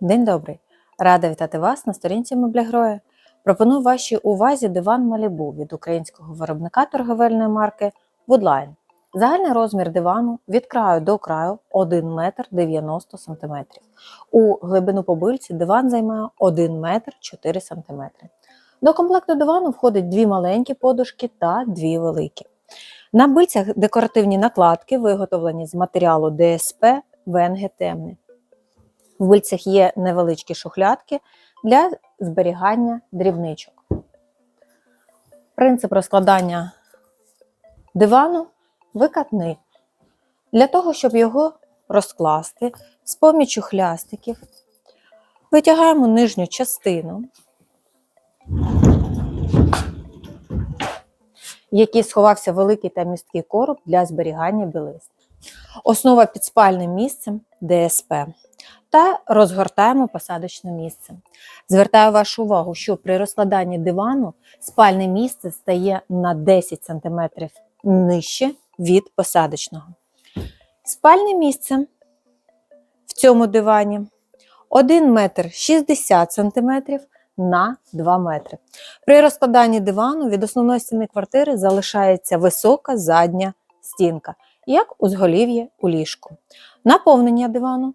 День добрий! Рада вітати вас на сторінці Меблягроя. Пропоную вашій увазі диван Малібу від українського виробника торговельної марки Woodline. Загальний розмір дивану від краю до краю 1 метр 90 см. У глибину побильці диван займає 1 метр 4 см. До комплекту дивану входить дві маленькі подушки та дві великі. На бильцях декоративні накладки, виготовлені з матеріалу ДСП Венге темний. В бильцях є невеличкі шухлядки для зберігання дрібничок. Принцип розкладання дивану викатний. Для того, щоб його розкласти з помічю хлястиків, витягаємо нижню частину, в якій сховався великий та місткий короб для зберігання білизни. Основа під спальним місцем ДСП та розгортаємо посадочне місце. Звертаю вашу увагу, що при розкладанні дивану спальне місце стає на 10 см нижче від посадочного. Спальне місце в цьому дивані 1 метр 60 см на 2 метри. При розкладанні дивану від основної стіни квартири залишається висока задня стінка, як узголів'я у ліжку. Наповнення дивану